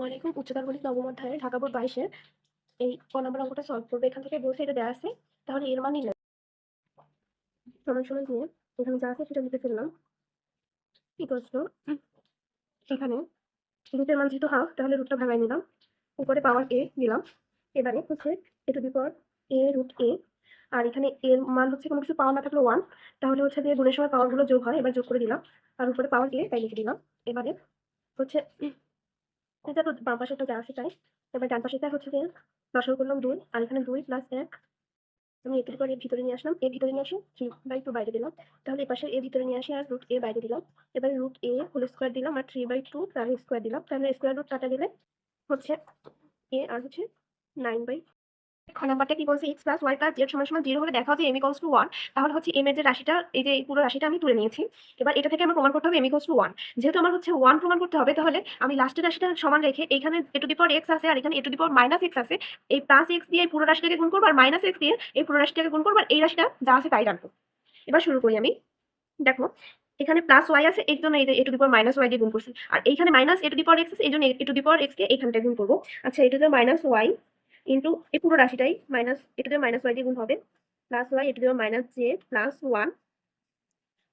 আসসালামু আলাইকুম, উচ্চতর গণিত নবম অধ্যায়ে ঢাকা বোর্ড বাইশের এই ক নম্বর অঙ্কটা সলভ করবে। এখান থেকে বলছে এটা দেওয়া আছে। তাহলে এর মান নির্ণয় সমান সমান দিয়ে এখানে যা আছে সেটা লিখে ফেললাম। ইকুয়ালস টু এখানে রুটের মান যেহেতু হাফ, তাহলে রুটটা ভাঙাই নিলাম। উপরে পাওয়ার এ দিলাম এবারে হচ্ছে এ to the power A root এ আর এখানে এর মান হচ্ছে কোনো কিছু পাওয়ার না থাকলে ওয়ান তাহলে হচ্ছে যে গুণের সময় পাওয়ারগুলো যোগ হয়, এবার যোগ করে দিলাম। আর উপরে পাওয়ার এ তাই লিখে দিলাম। এবারে হচ্ছে এটা তো বাম একটা যা আছে তাই এবার ডান পাশেটা হচ্ছে যে দশম করলাম দুই, আর এখানে দুই প্লাস এক। আমি করে এর ভিতরে নিয়ে আসলাম, এর ভিতরে নিয়ে আসি থ্রি বাই টু বাইরে দিলাম। তাহলে এপাশে এর ভিতরে নিয়ে আসি আর রুট এ বাইরে দিলাম। এবারে রুট এ হোল স্কোয়ার দিলাম আর থ্রি বাই টু তার স্কোয়ার দিলাম। তাহলে স্কোয়ার রুট কাটা দিলে হচ্ছে এ আর হচ্ছে নাইন বাই খ নাম্বারটা কি বলছে? X plus Y plus Z সমান সমান জিরো হলে দেখা হচ্ছে এম ইকলস টু ওয়ান তাহলে হচ্ছে এম এর যে রাশিটা, এই যে পুরো রাশিটা আমি তুলে নিয়েছি। এবার এটা থেকে আমার প্রমাণ করতে হবে এম ইকলস টু ওয়ান যেহেতু আমার হচ্ছে ওয়ান প্রমাণ করতে হবে, তাহলে আমি লাস্টের রাশিটা সমান রেখে এখানে A to the power x আছে, আর এখানে A to the power minus X আছে, এই প্লাস এক্স দিয়ে এই পুরো রাশিটাকে গুণ করব, আর মাইনাস এক্স দিয়ে এই পুরো রাশিটাকে গুণ করব, আর এই রাশিটা যা আছে তাই রাখব এবার শুরু করি আমি। দেখো, এখানে প্লাস ওয়াই আছে এই জন্য এই যে A to the power minus Y দিয়ে গুণ করছি। আর এইখানে minus A to the power X আছে, এই জন্য এ টু দি পাওয়ার এক্স কে এইখানটায় গুণ করব। আচ্ছা A to the minus Y into এই পুরো রাশিটাই minus A to the minus Y দিয়ে গুণ হবে plus Y A to the power minus Z plus one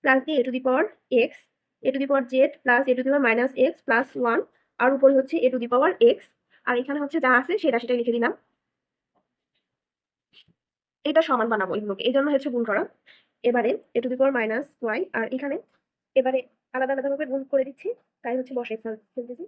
plus দিয়ে to the power X A to the power Z plus A to the power minus X plus one আর উপরে হচ্ছে এ to the power x আর এখানে হচ্ছে যা আছে সেই রাশিটা লিখে দিলাম। এটা সমান বানাবো এগুলোকে, এই জন্য হচ্ছে গুণ করা। এবারে A to the power minus Y আর এখানে এবারে আলাদা আলাদাভাবে গুণ করে দিচ্ছি, তাই হচ্ছে বসে ফেলতেছি।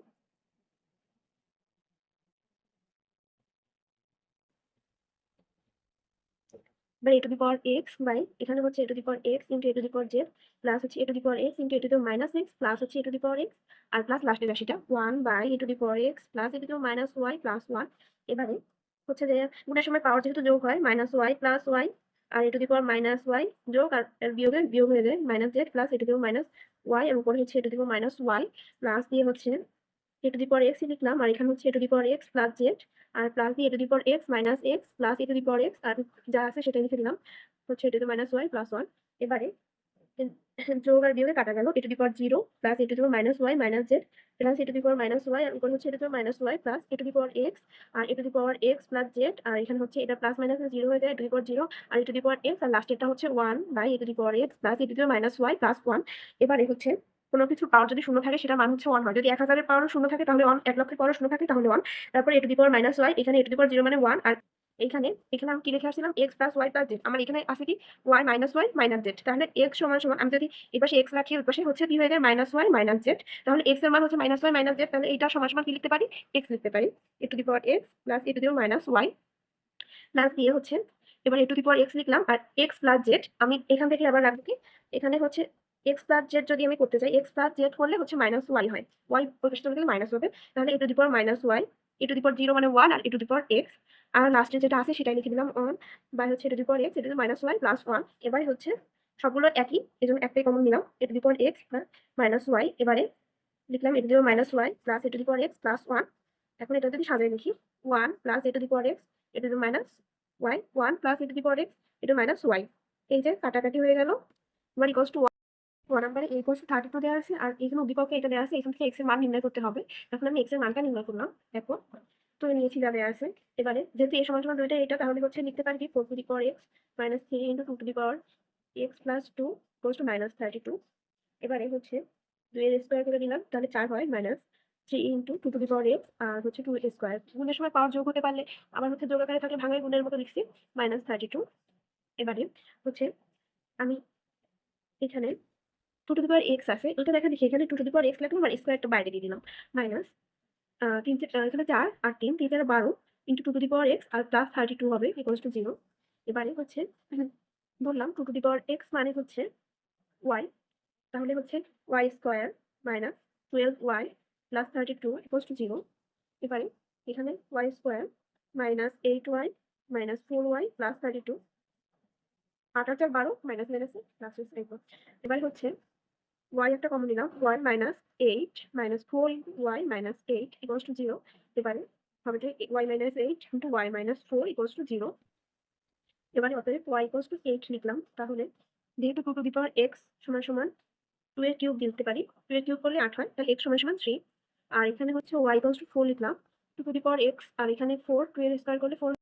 এবার A to the power X by এখানে হচ্ছে A to the power X into A to the power Z plus হচ্ছে A to the power X into A to the minus X plus হচ্ছে A to the power X R plus লাস্টের রাশিটা one by A to the power X plus A to the minus Y plus one এবারে হচ্ছে যে গুণের সময় power যেহেতু যোগ হয় minus Y plus Y R A to the power minus Y যোগ আর এর বিয়োগে হয়ে যায় minus Z plus A to the minus Y আর উপরে হচ্ছে A to the minus Y plus দিয়ে হচ্ছে এ টু দি পাওয়ার এক্স লিখলাম আর এখানে হচ্ছে A to the X plus Z R plus দিয়ে A to the X minus X plus A to the power X আর যা আছে সেটা লিখে দিলাম হচ্ছে A to minus Y plus one এবারে যোগ আর বিয়োগে কাটা গেল A to zero plus A to minus Y minus Z plus A to minus Y আর উপর হচ্ছে A to power minus Y plus A to the power X R A to the power X plus Z আর এখানে হচ্ছে এটা plus minus zero হয়ে যায় এ to zero আর এ to x আর লাস্টেরটা হচ্ছে one by A to the power X plus A to minus Y plus one এবারে হচ্ছে কোনো কিছু পাওয়ার যদি শূন্য থাকে সেটা মান হচ্ছে ওয়ান হয়। যদি এক হাজারের পাওয়ার শূন্য থাকে, তাহলে ওয়ান এক লক্ষের পাওয়ার শূন্য থাকে, তাহলে ওয়ান তারপর A to the power minus Y এখানে A to the power zero মানে ওয়ান আর এখানে এখানে আমি কি লিখে আসছিলাম? X plus Y plus Z আমার এখানে আছে কি? Y minus Y minus Z তাহলে এক্স সমান সমান, আমি যদি এপাশে এক্স রাখি, ওই পাশে হচ্ছে কি হয়ে যায় মাইনাস ওয়াই মাইনাস জেড তাহলে এক্সের মান হচ্ছে মাইনাস ওয়াই মাইনাস জেড তাহলে এটা সমান সমান কি লিখতে পারি? এক্স লিখতে পারি। A to power X plus A to the minus Y plus দিয়ে হচ্ছে, এবার এ টু পাওয়ার এক্স লিখলাম। আর এক্স প্লাস জেড আমি এখান থেকে আবার রাখব কি? এখানে হচ্ছে এক্স প্লাস জেড যদি আমি করতে চাই এক্স প্লাস জেড করলে হচ্ছে মাইনাস ওয়াই হয় ওয়াই পাশে গেলে মাইনাস হবে তাহলে A to the power minus Y A to zero মানে one R A to the power X আর লাস্টে যেটা আছে সেটাই লিখে দিলাম ওয়ান বাই হচ্ছে A to the power X A to minus Y plus one এবারে হচ্ছে সবগুলো একই এই জন্য একটাই কমন নিলাম A to the X minus Y এবারে লিখলাম A to the power minus Y plus A to the power X plus one এখন এটা যদি সাজায় লিখি one plus A to X A to minus Y one plus A to the power X A to minus Y এই যে কাটাকাটি হয়ে গেল এবার ইকোয়াস টু ওয়ান নাম্বারে এই কোর্স থার্টি টু দেওয়া আছে আর এখানে উদ্দীপকে এটা দেওয়া আছে, এখান থেকে এক্সের মান নির্ণয় করতে হবে। এখন আমি এক্সের মানটা নির্ণয় করলাম। দেখো, তুলে নিয়েছি যা দেওয়া আছে। এবারে যেহেতু এ সমান সমান দুইটা, এটা তাহলে হচ্ছে লিখতে পারি কি four to the power X minus three into two to the power X plus two course two minus thirty two এবারে হচ্ছে দুইয়ের স্কোয়ার করে দিলাম তাহলে চার হয় minus three into two to the power X আর হচ্ছে টু স্কোয়ার গুণের সময় পাওয়ার যোগ হতে পারলে আবার হচ্ছে যোগ আকারে থাকলে ভাঙায় গুণের মতো লিখছি মাইনাস থার্টি টু এবারে হচ্ছে আমি এখানে two to the power X আছে। এটা দেখা দেখি, এখানে two to the power X লিখলাম আর স্কোয়ারটা বাইরে দিয়ে দিলাম। মাইনাস তিন এখানে চার আর তিন তিন চার বারো into two to the power X R plus thirty two হবে ইকোয়ালস টু জিরো এবারে হচ্ছে, বললাম two to the power X মানে হচ্ছে ওয়াই তাহলে হচ্ছে Y square minus twelve Y plus thirty two equals to zero এবারে এখানে Y square minus eight Y minus four Y plus thirty two আট আর চার বারো মাইনাস মাইনাসে প্লাস এবার হচ্ছে ওয়াই একটা কমন নিলাম Y minus eight minus four Y minus eight হবে যে Y minus eight into Y four zero এবারে অতএব ওয়াই ইকোয়ালস টু এইট লিখলাম, তাহলে যেহেতু two to the power X সমান সমান টু এর কিউব দিতে পারি টু এর কিউব করলে আট হয়, তাহলে এক্স সমান সমান থ্রি আর এখানে হচ্ছে ওয়াই ইকুয়ালস টু ফোর লিখলাম two to the power X আর এখানে ফোর টু এর স্কোয়ার করলে ফোর